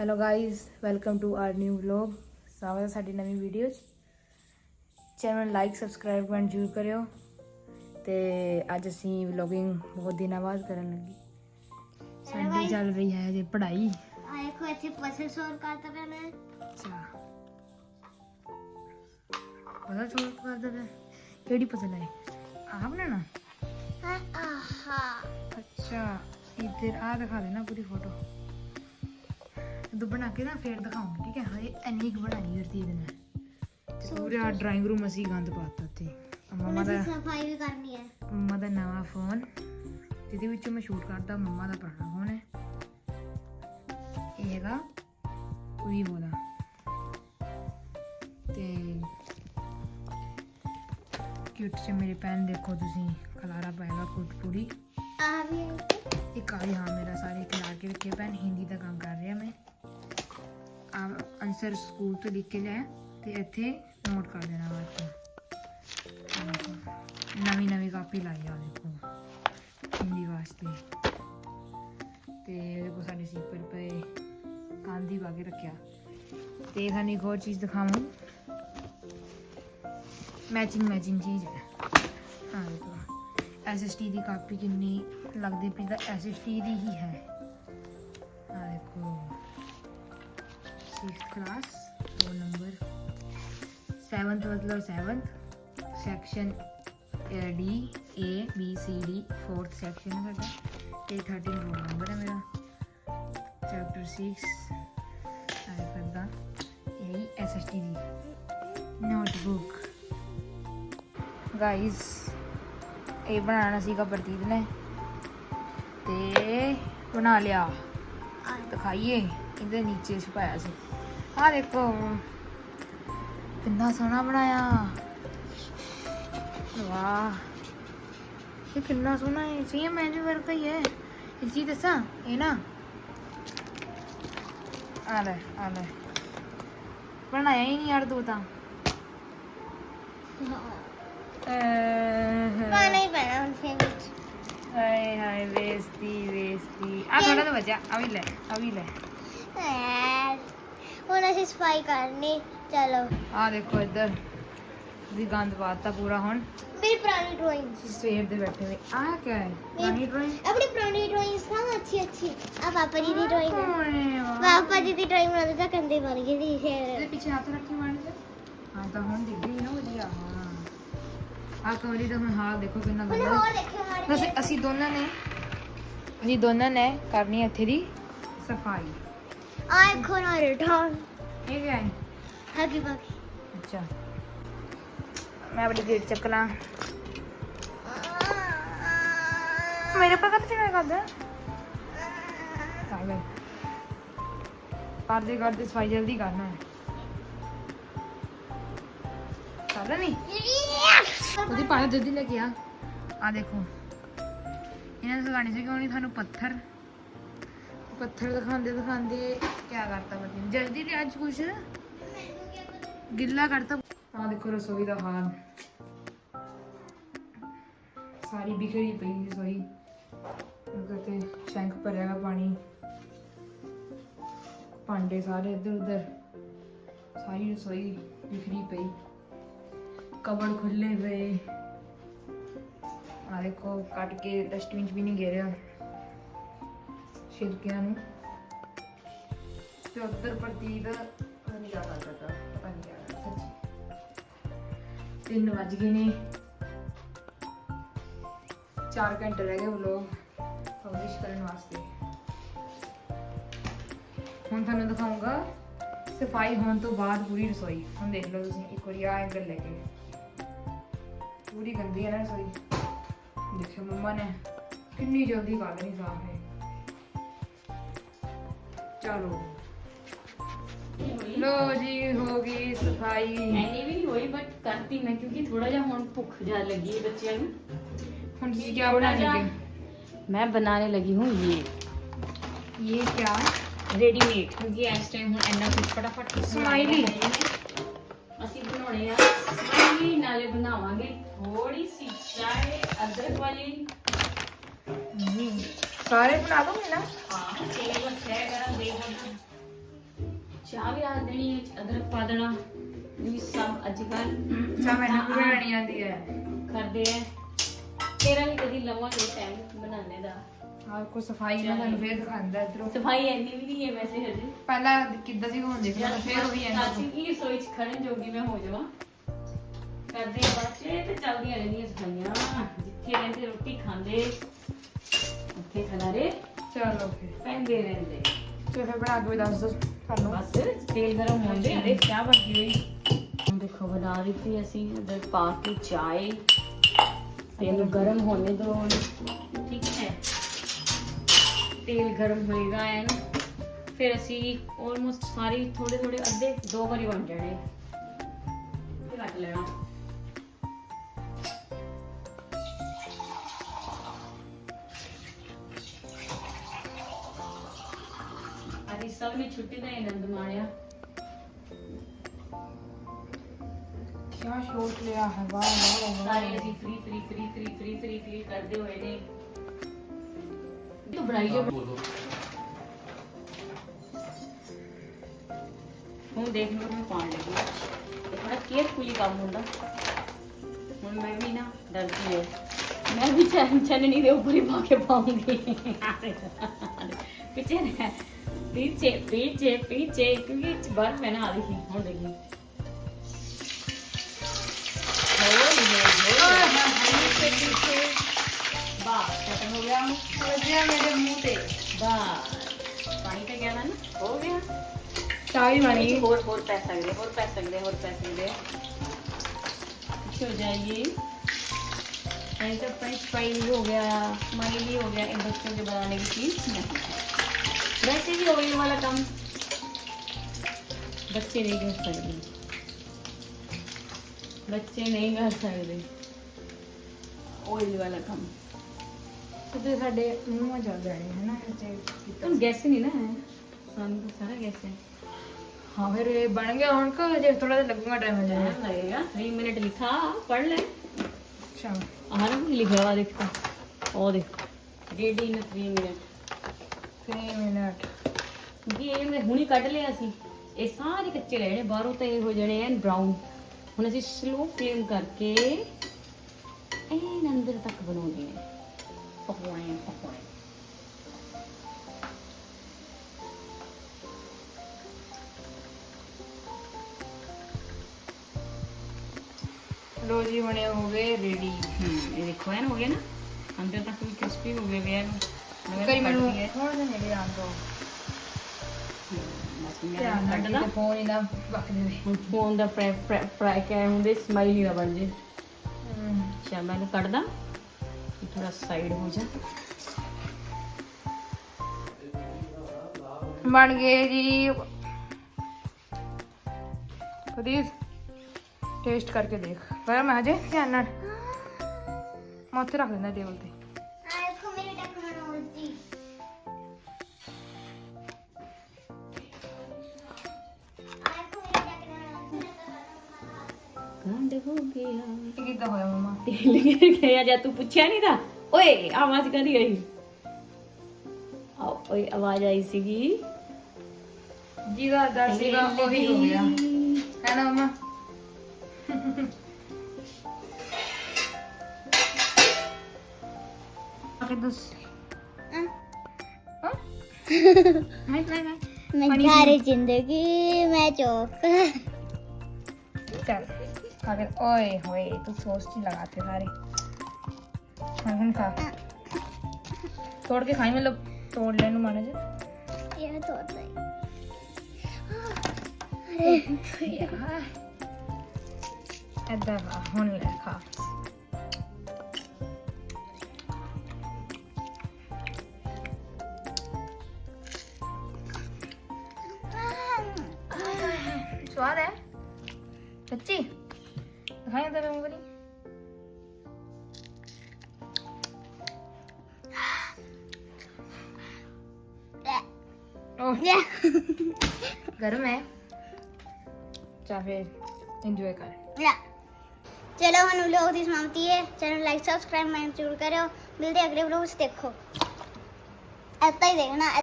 Hello guys welcome to our new vlog ਹੈ ਸਾਡੀ ਨਵੀਂ ਵੀਡੀਓ 'ਚ ਚੈਨਲ ਨੂੰ ਲਾਈਕ ਸਬਸਕ੍ਰਾਈਬ ਕਮੈਂਟ ਜ਼ਰੂਰ ਕਰਿਓ ਤੇ ਅੱਜ ਅਸੀਂ ਵਲੌਗਿੰਗ ਬਹੁਤ ਦਿਨਾਂ ਬਾਅਦ ਕਰਨ ਲੱਗੇ ਸਾਡੀ ਚੱਲ ਰਹੀ ਹੈ ਜੇ ਪੜ੍ਹਾਈ ਆ ਦੇਖੋ ਇੱਥੇ ਪਸਲ ਸੋਰ ਕਰਤਾ ਪਿਆ ਮੈਂ ਅੱਛਾ ਪਤਾ ਚੋਰ ਕਰਦਾ ਪਿਆ ਕਿਹੜੀ ਪਸੰਦ ਹੈ ਆਹ ਬਣਾਣਾ ਹਾਂ ਆਹਾ ਅੱਛਾ ਇੱਧਰ ਆ ਦਿਖਾ ਦੇਣਾ ਪੂਰੀ ਫੋਟੋ ਤੂੰ ਬਣਾ ਕੇ ਨਾ ਫੇਰ ਦਿਖਾਉਂਗੀ ਠੀਕ ਹੈ? ਹਜੇ ਇੰਨੀ ਕੁ ਬਣਾਈ ਵਰਤੀ ਇਹਦੇ ਨਾਲ। ਤੇ ਪੂਰਾ ਡਰਾਇੰਗ ਰੂਮ ਅਸੀਂ ਗੰਦ ਪਾਤਾ ਤੇ ਮੰਮਾ ਦਾ ਸਫ਼ਾਈ ਵੀ ਕਰਨੀ ਹੈ। ਮੰਮਾ ਦਾ ਨਵਾਂ ਫੋਨ ਜਿਹਦੇ ਵਿੱਚ ਮੈਂ ਸ਼ੂਟ ਕਰਦਾ ਮੰਮਾ ਦਾ ਪੁਰਾਣਾ ਫੋਨ ਹੈ। ਇਹ ਹੈਗਾ ਵੀਵੋ ਦਾ। ਤੇ ਕਿਊਟ ਚ ਮੇਰੇ ਪੈਨ ਦੇਖੋ ਤੁਸੀਂ ਖਲਾਰਾ ਪਾਏਗਾ ਕੁੱਟ ਪੂਰੀ। ਆ ਵੀ ਇੱਕ ਆ ਹਾਂ ਮੇਰਾ ਸਾਰੇ ਖਿਲਾ ਕੇ ਰੱਖੇ ਪੈਨ ਹਿੰਦੀ ਦਾ ਕੰਮ ਕਰ ਰਿਹਾ ਮੈਂ। ਆਨਸਰ ਸਕੂਲ ਤੋਂ ਲਿਖ ਕੇ ਲੈ ਤੇ ਇੱਥੇ ਨੋਟ ਕਰ ਦੇਣਾ ਬਾਅਦ ਨਵੀਂ ਨਵੀਂ ਕਾਪੀ ਲਾਈ ਆ ਦੇਖੋ। ਹਿੰਦੀ ਵਾਸਤੇ। ਤੇ ਦੇਖੋ ਸਾਡੇ ਸੀਪਰ ਪਏ ਕਾਂਦੀ ਪਾ ਕੇ ਰੱਖਿਆ। ਤੇ ਸਾਨੂੰ ਇੱਕ ਹੋਰ ਚੀਜ਼ ਦਿਖਾਵਾਂ। ਮੈਚਿੰਗ ਮੈਚਿੰਗ ਚੀਜ਼ ਹੈ। ਹਾਂ, ਦੇਖੋ। ਐਸਐਸਟੀ ਦੀ ਕਾਪੀ ਕਿੰਨੀ ਲੱਗਦੀ ਪਈ ਤਾਂ ਐਸਐਸਟੀ ਦੀ ਹੀ ਹੈ। 6th class roll number 7th ਮਤਲਬ 7th section D A B C D 4th section ਹੈ ਸਾਡਾ ਤੇ 13 ਰੋਲ ਨੰਬਰ ਹੈ ਮੇਰਾ ਚੈਪਟਰ 6 ਆਇਆ ਕਰਦਾ ਇਹ ਐਸਐਸਟੀ ਦੀ ਨੋਟਬੁੱਕ ਗਾਇਸ ਇਹ ਬਣਾਉਣਾ ਸੀਗਾ ਪ੍ਰਤੀਤ ਨੇ ਤੇ ਬਣਾ ਲਿਆ ਦਿਖਾਈਏ ਇਹਦੇ ਨੀਚੇ ਛੁਪਾਇਆ ਸੀ ਆਹ ਦੇਖੋ। ਕਿੰਨਾ ਸੋਹਣਾ ਬਣਾਇਆ। ਵਾਹ। ਇਹ ਕਿੰਨਾ ਸੋਹਣਾ ਹੈ। ਸੇਮ ਮੈਂ ਜੋ ਵਰਗਾ ਹੀ ਹੈ। ਜੀ ਦੱਸਾਂ ਇਹ ਨਾ ਆ ਲੈ ਆ ਲੈ। ਬਣਾਇਆ ਹੀ ਨਹੀਂ ਯਾਰ ਤੂੰ। ਤਾਂ ਪਾਣਾ ਹੀ ਪੈਣਾ ਹੁਣ ਫੇਰ ਵਿੱਚ। ਹਾਏ ਹਾਏ ਵੇਸਤੀ ਵੇਸਤੀ। ਆ ਥੋੜਾ ਤਾਂ ਬਚਿਆ। ਆ ਵੀ ਲੈ ਆ ਵੀ ਲੈ। ਐ, ਹੁਣ ਅਸੀਂ ਸਫ਼ਾਈ ਕਰਨੀ ਚਲੋ। ਆ ਦੇਖੋ ਇੱਧਰ ਵੀ ਗੰਦ ਪਾਤਾ ਪੂਰਾ ਹੁਣ। ਮੇਰੀ ਪੁਰਾਣੀ ਡਰਾਇੰਗ ਸਵੇਰ ਦੇ ਬੈਠੇ ਹੋਏ। ਆ ਕੀ ਹੈ? ਪਾਣੀ ਡਰਾਇੰਗ ਆਪਣੀ ਪੁਰਾਣੀ ਡਰਾਇੰਗਸ ਨਾ ਅੱਛੀ ਅੱਛੀ। ਆ ਪਾਪਾ ਜੀ ਦੀ ਡਰਾਇੰਗ ਪਾਪਾ ਜੀ ਦੀ ਡਰਾਇੰਗ ਬਣਾਉਂਦੇ ਤਾਂ ਕੰਦੇ ਬਣ ਗਈ ਦੀ ਫਿਰ ਪਿੱਛੇ ਹੱਥ ਰੱਖੀ ਮਾੜੀ ਤੇ ਹਾਂ ਤਾਂ ਹੁਣ ਦਿਖ ਗਈ ਨਾ ਵਧੀਆ ਹਾਂ। ਆ ਕਮਲੀ ਦਾ ਹੁਣ ਹਾਲ ਦੇਖੋ ਕਿੰਨਾ ਗੰਦਾ। ਅਸੀਂ ਦੋਨਾਂ ਨੇ ਅਸੀਂ ਦੋਨਾਂ ਨੇ ਕਰਨੀ ਇੱਥੇ ਦੀ ਸਫ਼ਾਈ। ਨਾ ਰਿਟਰਨ। ਇਹ ਕੀ ਹੈ। ਹੈਪੀ ਬਰਥਡੇ ਅੱਛਾ। ਮੈਂ ਆਪਣੀ ਗੇਟ ਚੱਕ ਲਾਂ। ਮੇਰੇ ਪਰ ਕੱਟ ਕਿਵੇਂ ਕਰਦਾ। ਪਾਗਲ। ਕਰਦੇ ਕਰਦੇ ਸਫ਼ਾਈ ਜਲਦੀ ਕਰਨਾ ਹੈ। ਕਰਦਾ ਨਹੀਂ? ਉਹਦੀ ਪਾਣੀ ਜਲਦੀ ਲੈ ਕੇ ਆ। ਆ ਦੇਖੋ। ਇਹਨਾਂ ਨੇ ਦਿਖਾਣੀ ਸੀ ਕਿ ਉਹਨੇ ਤੁਹਾਨੂੰ ਪੱਥਰ ਪੱਥਰ ਦਿਖਾਉਂਦੇ ਦਿਖਾਉਂਦੇ ਕਿਆ ਕਰਤਾ ਬੱਚੇ ਨੇ। ਜਲਦੀ ਤੇ ਅੱਜ ਕੁਛ ਗਿੱਲਾ ਕਰਤਾ। ਆ ਦੇਖੋ ਰਸੋਈ ਦਾ ਹਾਲ। ਸਾਰੀ ਬਿਖਰੀ ਪਈ ਰਸੋਈ। ਉਹਦੇ ਸ਼ੈਂਕ ਭਰਿਆ ਹੋਇਆ ਪਾਣੀ। ਭਾਂਡੇ ਸਾਰੇ ਇੱਧਰ ਉੱਧਰ। ਸਾਰੀ ਰਸੋਈ ਬਿਖਰੀ ਪਈ। ਕਬੜ ਖੁੱਲੇ ਪਏ। ਆ ਦੇਖੋ, ਕੱਟ ਕੇ ਡਸਟਬਿਨ ਚ ਵੀ ਨਹੀਂ ਗੇਰਿਆ। ਛਿਲਕਿਆਂ ਨੂੰ। ਤੇ ਉੱਧਰ ਪ੍ਰਤੀਤ ਨਹੀਂ ਕਿਆ ਕਰਦਾ ਪਤਾ ਨਹੀਂ ਕਿਆ ਸੱਚੀ ਤਿੰਨ ਵੱਜ ਗਏ ਨੇ। 4 ਘੰਟੇ ਰਹਿ ਗਏ ਵਲੋਗ ਪਬਲਿਸ਼ ਕਰਨ ਵਾਸਤੇ। ਹੁਣ ਤੁਹਾਨੂੰ ਦਿਖਾਉਂਗਾ ਸਫ਼ਾਈ ਹੋਣ ਤੋਂ ਬਾਅਦ ਪੂਰੀ ਰਸੋਈ। ਹੁਣ ਦੇਖ ਲਓ ਤੁਸੀਂ, ਇੱਕ ਵਾਰੀ ਆ ਐਂਗਲ ਲੈ ਕੇ। ਪੂਰੀ ਗੰਦੀ ਹੈ ਨਾ ਰਸੋਈ। ਦੇਖੋ ਮੰਮਾ ਨੇ ਕਿੰਨੀ ਜਲਦੀ ਕਰ ਲੈਣੀ ਸਾਫ਼ ਹੈ चलो। लो जी होगी सफ़ाई। मैंने भी नहीं बट करती मैं क्योंकि थोड़ा जा हुन भूख जा लगी है बच्चियाँ नु। हुन जी क्या बना लेंगे? मैं बनाने लगी हूँ ये। ये क्या? रेडीमेड क्योंकि आज टाइम हूँ इन्ना कुछ फटाफट स्माइली असि बनाने स्माइली नाले बनावांगे थोड़ी सी चाय अदरक वाली। हम्म। ਸਾਰੇ ਬਣਾ ਦੋਗੇ ਨਾ? ਹਾਂ ਤੇਲ ਰੱਖਿਆ ਗਰਮ ਦੇ ਚਾਹ ਵੀ ਆ ਦੇਣੀ ਹੈ ਅਦਰਕ ਪਾ ਦੇਣਾ। ਵੀ ਸਭ ਅੱਜ ਕੱਲ ਚਾਹ ਮੈਨੂੰ ਵੀ ਬਣਾਣੀ ਆਉਂਦੀ ਹੈ। ਕਰਦੇ ਆ। ਤੇਰਾ ਵੀ ਕਦੀ ਲਵਾਂਗੇ ਟਾਈਮ ਬਣਾਉਣੇ ਦਾ। ਹਾਂ ਕੋ ਸਫ਼ਾਈ ਨਾਲ ਤੁਹਾਨੂੰ ਫੇਰ ਦਿਖਾਉਂਦਾ ਇਧਰੋਂ। ਸਫ਼ਾਈ ਐਨੀ ਵੀ ਨਹੀਂ ਹੈ ਵੈਸੇ ਹਜੇ। ਪਹਿਲਾਂ ਕਿੱਦਾਂ ਸੀ ਹੋਣ ਦੇਖਣਾ ਫੇਰ ਉਹੀ ਐਨਾ ਤਾਂ ਕੀ ਰਸੋਈ ਚ ਖੜਨ ਜੋਗੀ ਮੈਂ ਹੋ ਜਾਵਾਂ। ਕਰਦੇ ਆ ਬੱਚੇ ਤੇ ਚੱਲਦੀਆਂ ਰਹਿੰਦੀਆਂ ਸਫਾਈਆਂ। ਜਿੱਥੇ ਰਹਿੰਦੇ ਰੋਟੀ ਖਾਂਦੇ। ਉੱਥੇ ਖਲਾਰੇ ਚਲੋ ਫਿਰ ਪੈਂਦੇ ਰਹਿੰਦੇ ਚਲੋ ਫਿਰ ਬਣਾ ਕੇ ਵੀ ਦੱਸ ਦੋ ਤੁਹਾਨੂੰ ਬਸ ਤੇਲ ਗਰਮ ਹੋਣ ਦੇ ਅਰੇ ਚਾਹ ਬਣ ਗਈ ਹੁਣ ਦੇਖੋ ਬਣਾ ਦਿੱਤੀ ਅਸੀਂ ਅੰਦਰ ਪਾ ਕੇ ਚਾय ਤੇਲ ਗਰਮ ਹੋਣੇ ਦੋ ਠੀਕ ਹੈ ਤੇਲ ਗਰਮ ਹੋਏਗਾ ਐਨ ਫਿਰ ਅਸੀਂ ਆਲਮੋਸਟ ਸਾਰੀ ਥੋੜੇ ਥੋੜੇ ਅੱਧੇ ਦੋ ਵਾਰੀ ਬਣ ਜਾਣੇ ਕੱਟ ਲੈਣਾ ਸਭ ਨੇ ਛੁੱਟੀ ਦਾ ਆਨੰਦ ਮਾਣਿਆ ਕਿਆ ਸ਼ੋਟ ਲਿਆ ਹੈ ਵਾਹ ਵਾਹ ਵਾਹ ਸਾਰੇ ਅਸੀਂ free free free free free free feel ਕਰਦੇ ਹੋਏ ਨੇ। ਤੂੰ ਬਣਾਈ ਜੋ ਹੁਣ ਦੇਖ ਲਓ ਮੈਂ ਪਾਣ ਲੱਗੀ ਇਹ ਥੋੜਾ ਕੇਅਰਫੁਲੀ ਕੰਮ ਹੁੰਦਾ। ਹੁਣ ਮੈਂ ਵੀ ਨਾ ਡਰਦੀ ਹਾਂ ਮੈਂ ਵੀ ਚੈਨ ਚੈਨਨੀ ਦੇ ਉੱਪਰ ਹੀ ਪਾ ਕੇ ਪਾਉਂਗੀ। ਪਿੱਛੇ ਨੇ पीछे पीछे पीछे क्योंकि बर्फ़ है ना देखिए और देखिए हो गया। मेरे मुँह पे। बस पानी पे गया ना? हो गया। चाय मानी अच्छा, और और पैसा दे और पैसा दे और पैसा दे हो अच्छा, जाइए। ऐसा तो फ्रेंच हो गया। हमारे लिए हो गया इन बच्चों के बनाने की चीज़। नहीं ਵੈਸੇ ਵੀ ਓਇਲ ਵਾਲਾ ਕੰਮ ਬੱਚੇ ਨਹੀਂ ਕਰ ਸਕਦੇ ਬੱਚੇ ਨਹੀਂ ਕਰ ਸਕਦੇ ਓਇਲ ਵਾਲਾ ਕੰਮ ਤੇ ਸਾਡੇ ਮੂੰਹ ਚ ਜਾਣੇ ਹੈ ਨਾ ਤੇ ਤੁਹਾਨੂੰ ਗੈਸ ਨਹੀਂ ਨਾ ਸਾਨੂੰ ਤਾਂ ਸਾਰਾ ਗੈਸ ਹੈ ਹਾਂ ਫਿਰ ਇਹ ਬਣ ਗਿਆ ਹੁਣ ਕੋ ਜੇ ਥੋੜਾ ਜਿਹਾ ਲੱਗੂਗਾ ਟਾਈਮ ਹੋ ਜਾਣਾ ਲੱਗੇਗਾ 3 ਮਿੰਟ ਲਿਖਾ ਪੜ ਲੈ ਅੱਛਾ ਆਹ ਨਾ ਲਿਖਿਆ ਵਾ ਦੇਖਤਾ ਉਹ ਦੇਖ ਡੇਢ ਦਿਨ 3 ਮਿੰਟ 3 ਮਿੰਟ ਕਿਉਂਕਿ ਇਹ ਮੈਂ ਹੁਣੀ ਕੱਢ ਲਿਆ ਸੀ। ਇਹ ਸਾਰੇ ਕੱਚੇ ਰਹੇ ਨੇ ਬਾਹਰੋਂ ਤਾਂ ਇਹ ਹੋ ਜਾਣੇ ਐਨ ਬ੍ਰਾਊਨ ਹੁਣ ਅਸੀਂ ਸਲੋ ਫਲੇਮ ਕਰਕੇ ਐਨ ਅੰਦਰ ਤੱਕ ਬਣਾਉਣੇ ਨੇ ਪਕਵਾਨੇ ਪਕਵਾਨੇ। ਲੋ ਜੀ ਬਣੇ ਹੋ ਗਏ ਰੈਡੀ ਇਹ ਦੇਖੋ ਐਨ ਹੋ ਗਿਆ ਨਾ। ਅੰਦਰ ਤੱਕ ਵੀ ਕ੍ਰਿਸਪੀ ਹੋ ਗਏ ਵੇ ਐਨ ਕਰੀ ਮੈਨੂੰ ਥੋੜਾ ਜਿਹਾ ਨੇੜੇ ਆਂ ਦੋ ਧਿਆਨ ਨਾਲ ਕੱਢਦਾ ਕਿਤੇ ਫੋਨ ਹੀ ਨਾ ਵਕ ਦੇਵੇ ਹੁਣ ਫੋਨ ਦਾ ਫਰਾਈ ਫਰਾਈ ਕਿਆ ਹੁੰਦੇ ਸਮਾਈਲ ਹੀ ਨਾ ਬਣ ਜੇ। ਹਮ, ਅੱਛਾ ਮੈਂ ਇਹਨੂੰ ਕੱਢਦਾ ਥੋੜਾ ਸਾਈਡ ਹੋ ਜਾ। ਬਣ ਗਏ ਜੀ। ਟੇਸਟ ਕਰਕੇ ਦੇਖ। ਪਰ ਮੈਂ ਹਜੇ ਧਿਆਨ ਨਾਲ ਮੈਂ ਉੱਥੇ ਰੱਖ ਦਿੰਦਾ ਟੇਬਲ ਤੇ। ਆ ਗੰਡ ਹੋ ਗਿਆ। ਇਹ ਕਿੱਦਾਂ ਹੋਇਆ ਮਮਾ? ਤੇਲ ਗਿਰ ਗਿਆ ਜਾਂ ਤੂੰ ਪੁੱਛਿਆ ਨਹੀਂ ਤਾਂ। ਓਏ ਆਵਾਜ਼ ਕਦੀ ਆਈ? ਆ ਓਏ ਆਵਾਜ਼ ਆਈ ਸੀਗੀ। ਜਿਹਦਾ ਦਰ ਸੀਗਾ ਉਹੀ ਹੋ ਗਿਆ। ਹੈ ਨਾ ਮਮਾ? ਅਰੇ ਦਸ। हाँ? ਹਾਂ મને જિંદગી મેં ચોક चल अगर ओए होए तो सॉस ही लगाते सारे हम खा तोड़ के खाई मतलब तोड़ लेनु माने जे ये तोड़ ले अरे यार ऐदा खा हुन ले खा 됐지? 강연다 병물이 ओ गर्म है। चाहे फिर एंजॉय कर। चलो हम लोग दिस मामती है। चैनल लाइक सब्सक्राइब मैं ज़रूर करो। मिलते अगले ब्लॉग से देखो। ऐसा ही देखना